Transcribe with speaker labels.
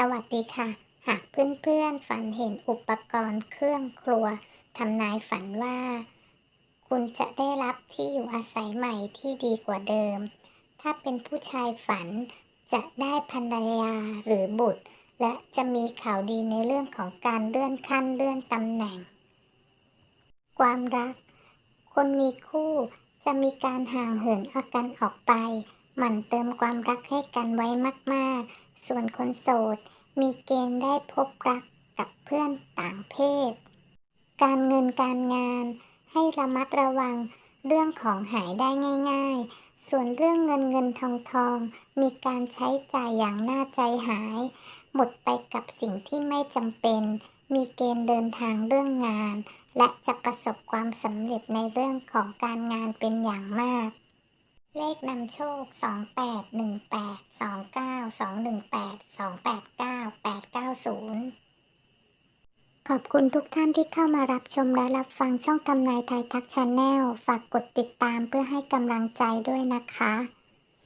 Speaker 1: สวัสดีค่ะ หากเพื่อนๆฝันเห็นอุปกรณ์เครื่องครัวทำนายฝันว่า คุณจะได้รับที่อยู่อาศัยใหม่ที่ดีกว่าเดิม ถ้าเป็นผู้ชายฝันจะได้ภรรยาหรือบุตร และจะมีข่าวดีในเรื่องของการเลื่อนขั้นเลื่อนตำแหน่ง ความรัก คนมีคู่จะมีการห่างเหินอากันออกไป หมั่นเติมความรักให้กันไว้มากๆ ส่วนคนโสด มีเกณฑ์ได้พบรักกับเพื่อนต่างเพศ การเงินการงาน ให้ระมัดระวังเรื่องของหายได้ง่าย ๆ ส่วนเรื่องเงินเงินทองทองมีการใช้จ่ายอย่างน่าใจหาย หมดไปกับสิ่งที่ไม่จำเป็น มีเกณฑ์เดินทางเรื่องงาน และจะประสบความสำเร็จในเรื่องของการงานเป็นอย่างมาก เลขนำโชค 2818 29 218 289 890 ขอบคุณทุกท่านที่เข้ามารับชมและรับฟังช่องทำนายไทยทักชาแนล ฝากกดติดตามเพื่อให้กำลังใจด้วยนะคะ